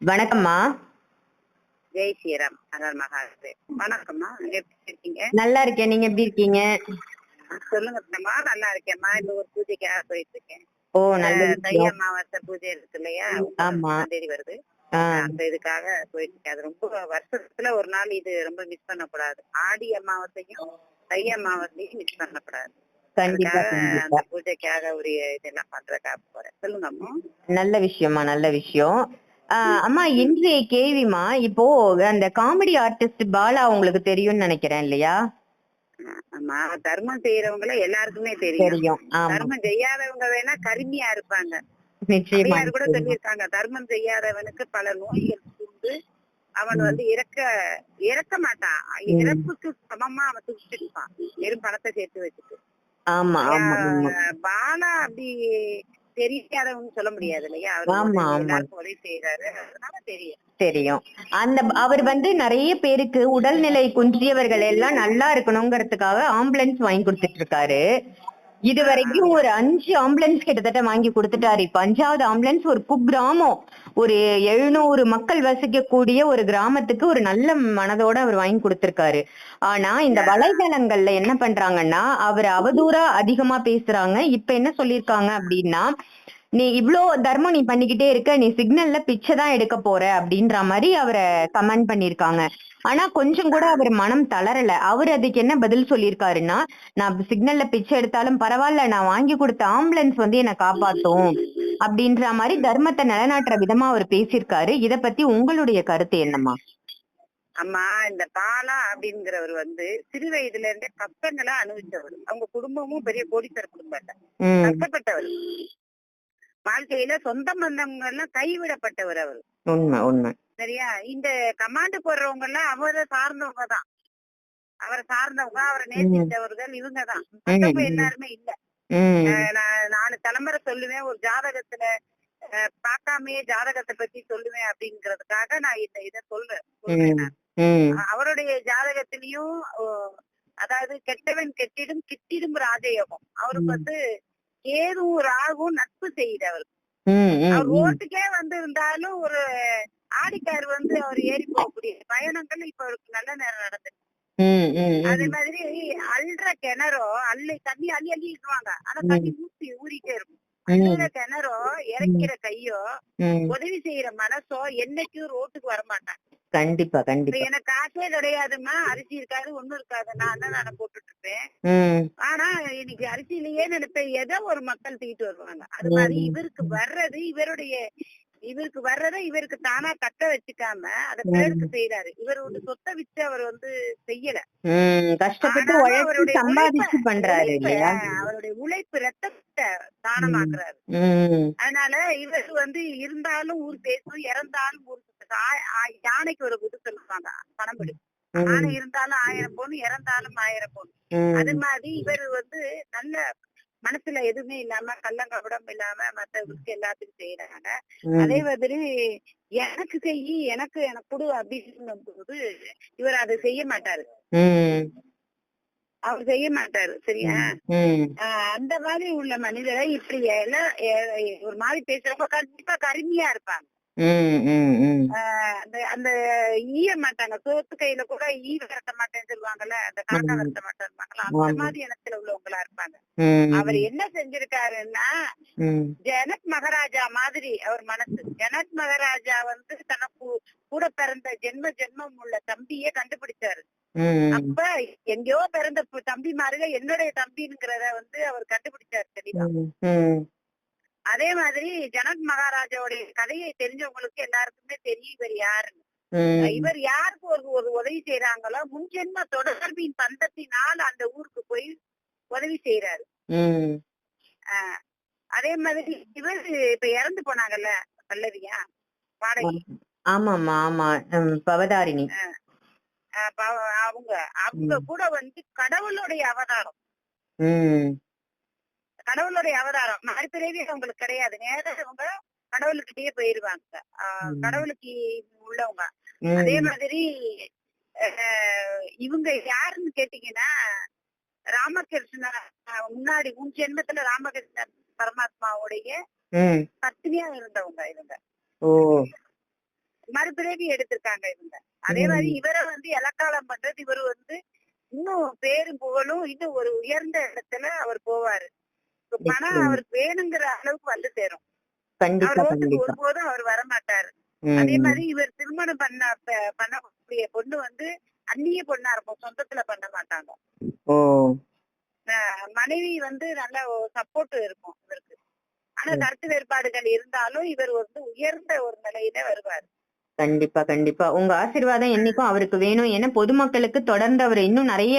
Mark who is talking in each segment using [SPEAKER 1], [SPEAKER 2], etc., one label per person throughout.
[SPEAKER 1] வணக்கம்மா.
[SPEAKER 2] ஜெய் ஸ்ரீராம் அருள் மகாசே வணக்கம்மா எப்படி இருக்கீங்க?
[SPEAKER 1] நல்லா இருக்கேன் நீங்க எப்படி இருக்கீங்க?
[SPEAKER 2] சொல்லுங்க சின்னம்மா நல்லா இருக்கேன்மா இந்த ஒரு பூஜைக்காக போயிட்டு இருக்கேன்.
[SPEAKER 1] ஓ நல்ல
[SPEAKER 2] தை அமாவாசை பூஜை இருக்கு இல்லையா?
[SPEAKER 1] ஆமா.
[SPEAKER 2] தேதி வருது. அந்த இதுக்காக போயிட்டு இருக்கேன். அது ரொம்ப வருஷத்துல ஒரு நாள் இது ரொம்ப மிஸ் பண்ணக்கூடாது. ஆடி அமாவாசையும் தை அமாவாசையும் மிஸ் பண்ணக்கூடாது. பூஜைக்காக ஒரு இதெல்லாம் பண்றதுக்காக போறேன். சொல்லுங்க அம்மா
[SPEAKER 1] நல்ல விஷயமா நல்ல விஷயம். அம்மா இன்றைய கேள்விமா இப்போ அந்த காமெடி ஆர்டிஸ்ட் பாலா உங்களுக்கு தெரியும்னு நினைக்கிறேன் இல்லையா?
[SPEAKER 2] ஆமா தர்மம் செய்யறவங்கள எல்லாருக்குமே தெரியும். தர்மம் செய்யாதவங்க வேணா கருமியா இருப்பாங்க. கூட. சொல்லியிருக்காங்க. தர்மம் செய்யாதவனுக்கு பல நோய்கள் உண்டு. அவன் வந்து இறக்க இறக்க மாட்டான். இறப்புக்கு சமமா அவன் துடிச்சிட்டு இருப்பான் வெறும் பணத்தை சேர்த்து வச்சுட்டு. பாலா அப்படி தெரியாதவங்க சொல்ல முடியாது இல்லையா அவர் உதவி- செய்யறாரு அதனால தெரியும்.
[SPEAKER 1] தெரியும். அந்த அவர் வந்து நிறைய பேருக்கு உடல்நிலை குன்றியவர்கள் எல்லாம் நல்லா இருக்கணுங்கிறதுக்காக ஆம்புலன்ஸ் வாங்கி கொடுத்துட்டு இருக்காரு இது வரைக்கும் ஒரு அஞ்சு ஆம்புலன்ஸ் கிட்டத்தட்ட வாங்கி கொடுத்துட்டாரு. இப்ப அஞ்சாவது ஆம்புலன்ஸ் ஒரு குக்கிராமம். ஒரு எழுநூறு மக்கள் வசிக்கக்கூடிய ஒரு கிராமத்துக்கு ஒரு நல்ல மனதோட அவர் வாங்கி கொடுத்திருக்காரு. ஆனா இந்த வலைதளங்கள்ல என்ன பண்றாங்கன்னா அவர் அவதூறா அதிகமா பேசுறாங்க. இப்ப என்ன சொல்லிருக்காங்க அப்படின்னா நீ இவ்ளோ தர்மம் நீ பண்ணிக்கிட்டே இருக்க நீ சிக்னல்ல பிச்சை தான் எடுக்க போற அப்படின்ற மாதிரி அவரை கமெண்ட் பண்ணிருக்காங்க. ஆனா கொஞ்சம் கூட அவர் மனம் தளரல. அவர் அதுக்கு என்ன பதில் சொல்லியிருக்காருன்னா நான் சிக்னல்ல பிச்சை எடுத்தாலும் பரவாயில்ல நான் வாங்கி கொடுத்த ஆம்புலன்ஸ் வந்து என்னை காப்பாத்தும் அப்படின்ற மாதிரி தர்மத்தை நிலைநாட்டுற விதமா அவர் பேசியிருக்காரு இத பத்தி உங்களுடைய கருத்து என்னம்மா?
[SPEAKER 2] அம்மா இந்த பாலா அப்படிங்கிறவர் வந்து சிறு வயதுல இருந்தே கஷ்டங்களை அனுபவிச்சவர். அவங்க குடும்பமும் பெரிய கோடீஸ்வர குடும்பம் இல்ல. கஷ்டப்பட்டவர். வாழ்க்கையில சொந்த பந்தங்கள் எல்லாம் கைவிடப்பட்டவர் அவர்.
[SPEAKER 1] உண்மை உண்மை.
[SPEAKER 2] சரியா? இந்த கமாண்டு போடுறவங்க எல்லாம் அவரை சார்ந்தவங்க தான். அவரை சார்ந்தவங்க அவரை நேசித்தவர்கள் இவங்க தான். எல்லாருமே இல்ல. நான் நாலு தலைமுறை சொல்லுவேன். ஒரு ஜாதகத்துல பார்க்காமயே ஜாதகத்தை பத்தி சொல்லுவேன் அப்படிங்கறதுக்காக நான் இந்த இதை சொல்றேன். அவருடைய ஜாதகத்திலயும் அதாவது கெட்டவன் கெட்டிடும் கிட்டிடும் ராஜயோகம். அவருக்கு வந்து கேதும் ராகும் நட்பு
[SPEAKER 1] உம்
[SPEAKER 2] ரோட்டுக்கே வந்து இருந்தாலும் ஒரு ஆடிக்கார் வந்து அவர் ஏறி போகக்கூடிய பயணங்கள் இப்ப அவருக்கு நல்ல நேரம்
[SPEAKER 1] உம்
[SPEAKER 2] அதே மாதிரி அல்ற கிணறோ அள்ளி தண்ணி அள்ளி அள்ளி இடுவாங்க ஆனா தண்ணி ஊத்தி ஊறிட்டே இருக்கும். அள்ளுற கிணறோ இறைக்கிற கையோ உதவி செய்யற மனசோ என்னைக்கும் ரோட்டுக்கு வர மாட்டாங்க
[SPEAKER 1] கண்டிப்பா கண்டிப்பா.
[SPEAKER 2] எனக்கு காசே கிடையாதும்மா. அரிசி இருக்காது ஒண்ணும் இருக்காது. நான் தான் நான் போட்டுட்டு இருப்பேன் ஆனா இன்னைக்கு அரிசி இல்லையே நினைப்பேன். ஏதோ ஒரு மக்கள் தூக்கிட்டு வருவாங்க. அது மாதிரி. இவருக்கு வர்றது இவருடைய இவருக்கு வர்றதை இவருக்கு தானா கட்ட வச்சுக்காம அத பேருக்கு செய்யறாரு இவரோட சொத்தை வித்து அவர் வந்து செய்யல.
[SPEAKER 1] கஷ்டப்பட்டு சம்பாதிச்சு
[SPEAKER 2] உழைப்ப-
[SPEAKER 1] பண்றாரு
[SPEAKER 2] அவருடைய உழைப்பு ரத்தத்தை தானமாக்குறாரு. அதனால இவர் வந்து இருந்தாலும் ஊர் பேசும் இறந்தாலும் ஊர் யானைக்கு ஒரு இது சொல்லுவாங்க பணம்படி ஆனை இருந்தாலும் ஆயிரம் பொண்ணு இறந்தாலும் ஆயிரம் பொண்ணு. அது மாதிரி இவர் வந்து நல்ல மனசுல எதுவுமே இல்லாம கள்ளங்கபடம் இல்லாம மத்தவங்களுக்கு எல்லாத்துக்கும் செய்யறாங்க அதே மாதிரி எனக்கு செய்யி எனக்கு எனக்கு கொடு அப்படின்னு போது இவர் அதை செய்ய மாட்டாரு. அவர் செய்ய மாட்டாரு சரியா? அந்த மாதிரி உள்ள மனிதரை இப்படி எல்லாம் ஒரு மாதிரி பேசுறப்ப கண்டிப்பா கருமையா இருப்பாங்க. அந்த அந்த ஈய மாட்டாங்க. சோத்து கையில கூட ஈ விரட்ட மாட்டேன்னு சொல்லுவாங்கல்ல அந்த காக்கா
[SPEAKER 1] ஆமா.
[SPEAKER 2] விரட்ட மாட்டேன்னு அந்த. மாதிரி இனத்துல உள்ளவங்களா இருப்பாங்க. அவர் என்ன செஞ்சிருக்காருன்னா ஜனக் மகாராஜா மாதிரி அவர் மனசு. ஜனக் மகாராஜா வந்து தனக்கு கூட பிறந்த ஜென்ம ஜென்மம் உள்ள தம்பியே கண்டுபிடிச்சாரு. அப்ப எங்கேயோ பிறந்த தம்பி மாருக என்னுடைய தம்பிங்கிறத வந்து அவர் கண்டுபிடிச்சாரு தெளிவா. அதே மாதிரி ஜனக் மகாராஜாவுடைய கதையை தெரிஞ்சவங்களுக்கு எல்லாருக்குமே தெரியும் இவர் யாருன்னு. இவர் யாருக்கு ஒரு ஒரு உதவி செய்யறாங்களோ முன்ஜென்ம தொடர்பின் பந்தத்தினால் அந்த ஊருக்கு போய் உதவி செய்யறாரு அதே மாதிரி இவர் இப்ப இறந்து போனாங்கல்ல பல்லவியா? பாடகி
[SPEAKER 1] ஆமாம்மா ஆமா உம் பவதாரிணி.
[SPEAKER 2] அவங்க அவங்க கூட வந்து கடவுளுடைய அவதாரம். கடவுளுடைய அவதாரம். மறுபிறவி அவங்களுக்கு கிடையாது. நேரா அவங்க கடவுளுக்கிட்டயே போயிருவாங்க. கடவுளுக்கு உள்ளவங்க. அதே மாதிரி இவங்க யாருன்னு கேட்டீங்கன்னா ராமகிருஷ்ண முன்னாடி முன் ஜென்மத்துல ராமகிருஷ்ண பரமாத்மாவுடைய பத்னியா இருந்தவங்க இவங்க. மறுபிறவி எடுத்திருக்காங்க இவங்க. அதே. மாதிரி இவரை வந்து இலக்காலம் பண்றது இவர் வந்து இன்னும் பேரும் புகழும் இன்னும் ஒரு உயர்ந்த இடத்துல அவர் போவாரு. பணம். அவருக்கு வேணுங்கிற அளவுக்கு வந்து சேரும். ஒருபோதும் அவர் வர மாட்டாரு
[SPEAKER 1] ம்,
[SPEAKER 2] அதே மாதிரி இவர் திருமணம் பண்ண பண்ணக்கூடிய பொண்ணு வந்து அந்நிய பொண்ணா இருக்கும். சொந்தத்துல பண்ண மாட்டாங்க. மனைவி வந்து நல்ல சப்போர்ட் இருக்கும் இவருக்கு. ஆனா. கருத்து வேறுபாடுகள் இருந்தாலும் இவர் வந்து உயர்ந்த ஒரு நிலையில வருவார்.
[SPEAKER 1] கண்டிப்பா கண்டிப்பா. உங்க ஆசீர்வாதம் என்னைக்கும் அவருக்கு வேணும். ஏன்னா பொதுமக்களுக்கு தொடர்ந்து அவர் இன்னும் நிறைய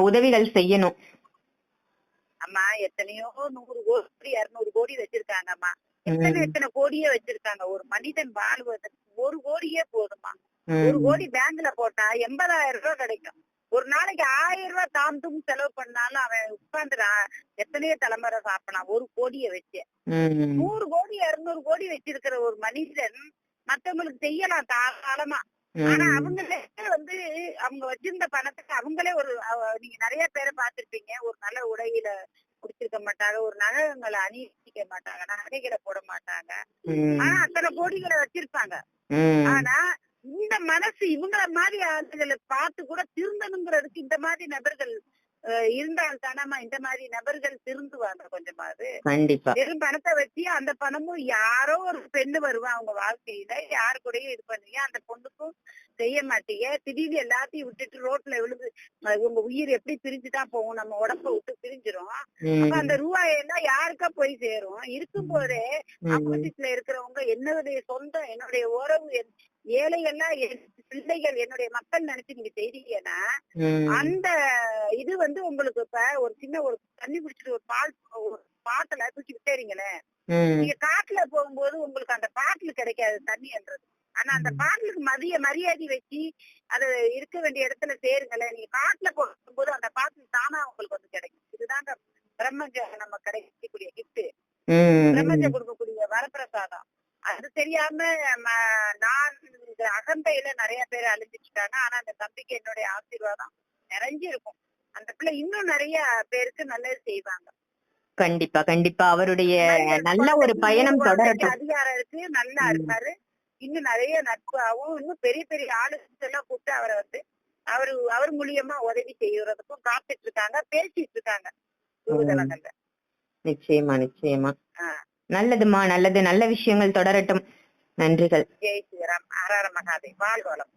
[SPEAKER 1] உதவிகள் செய்யணும்.
[SPEAKER 2] அம்மா எத்தனையோ நூறு கோடி இருநூறு கோடி வச்சிருக்காங்கம்மா. எத்தனை எத்தனை கோடியே வச்சிருக்காங்க. ஒரு மனிதன் வாழ்வதற்கு ஒரு கோடியே போதுமா ஒரு கோடி பேங்க்ல போட்டா எண்பதாயிரம் ரூபாய் கிடைக்கும். ஒரு நாளைக்கு ஆயிரம் ரூபாய் தாம் தும் செலவு பண்ணாலும் அவன் உட்கார்ந்து எத்தனையோ தலைமுறை சாப்பிடலாம் ஒரு கோடியை வச்சு. நூறு கோடி இருநூறு கோடி வச்சிருக்கிற ஒரு மனிதன் மத்தவங்களுக்கு செய்யலாம் தாராளமா. ஆனா அவங்களே வந்து அவங்க வச்சிருந்த பணத்துக்கு அவங்களே ஒரு நீங்க நிறைய பேரை பார்த்திருப்பீங்க. ஒரு நல்ல உடையில குடிச்சிருக்க மாட்டாங்க ஒரு நகங்களை அணிவிக்க மாட்டாங்க நகைகளை போட மாட்டாங்க. ஆனா அத்தனை கோடிகளை வச்சிருப்பாங்க. ஆனா இந்த மனசு இவங்கள மாதிரி ஆளுகளை பார்த்து கூட திருந்தணுங்கிறதுக்கு இந்த மாதிரி நபர்கள் இருந்தால் தானமா இந்த மாதிரி நபர்கள் திருந்துவாங்க கொஞ்சமாவது.
[SPEAKER 1] கண்டிப்பா.
[SPEAKER 2] வெறும் பணத்தை வச்சு அந்த பணமும் யாரோ ஒரு பெண்ணு வருவா அவங்க வாழ்க்கையில. யாரு கூடயும் இது பண்ணுவீங்க அந்த பொண்ணுக்கும் செய்ய மாட்டீங்க திடீர்னு எல்லாத்தையும் விட்டுட்டு ரோட்ல விழுந்து உங்க உயிர் எப்படி பிரிஞ்சுதான் போகும். நம்ம உடம்ப விட்டு பிரிஞ்சிரும். அப்ப அந்த ரூபாயெல்லாம் யாருக்கா போய் சேரும்? இருக்கும் போதே ஆப்போசிட்ல இருக்கிறவங்க என்னுடைய சொந்தம் என்னுடைய உறவு ஏழைகள்லாம் பிள்ளைகள் என்னுடைய மக்கள் நினைச்சு நீங்க செய்றீங்கன்னா அந்த இது வந்து உங்களுக்கு இப்ப ஒரு சின்ன ஒரு தண்ணி குடிச்சிட்டு ஒரு பால் ஒரு பாட்டில தூக்கி விட்டேறீங்களே. நீங்க காட்டுல போகும்போது உங்களுக்கு அந்த பாட்டில் கிடைக்காது தண்ணின்றது. ஆனா அந்த பாட்டிலுக்கு மதிய மரியாதை வச்சு அது இருக்க வேண்டிய இடத்துல சேருங்களேன் நீங்க காட்டுல போகும்போது அந்த பாட்டில் தானா உங்களுக்கு வந்து கிடைக்கும். இதுதாங்க பிரம்மஞ்ச நம்ம கிடைக்கக்கூடிய கிஃப்ட் பிரம்மஞ்ச. கொடுக்கக்கூடிய வரப்பிரசாதம். அது தெரியாம நான் இந்த அகந்தையில நிறைய பேர் அழிஞ்சிட்டாங்க ஆனா அந்த தம்பிக்கு என்னுடைய ஆசீர்வாதம் நிறைஞ்சு இருக்கும் அந்த பிள்ளை இன்னும் நிறைய பேருக்கு நல்லது செய்வாங்க.
[SPEAKER 1] கண்டிப்பா கண்டிப்பா. அவருடைய நல்ல ஒரு பயணம் தொடரட்டும்.
[SPEAKER 2] அதிகாரம் இருக்கு நல்லா. இருப்பாரு. இன்னும் நிறைய நட்பாவும் இன்னும் பெரிய பெரிய ஆளுங்க எல்லாம் கூப்பிட்டு அவரை வந்து அவரு அவர் மூலியமா உதவி செய்யறதுக்கும் காத்துட்டு இருக்காங்க பேசிட்டு இருக்காங்க குருதலங்கள்ல
[SPEAKER 1] நிச்சயமா நிச்சயமா. நல்லதுமா நல்லது. நல்ல விஷயங்கள் தொடரட்டும். நன்றிகள்.
[SPEAKER 2] ஜெய் ஸ்ரீராம். ஆரார மகாதேவ். வாழ்க வளம்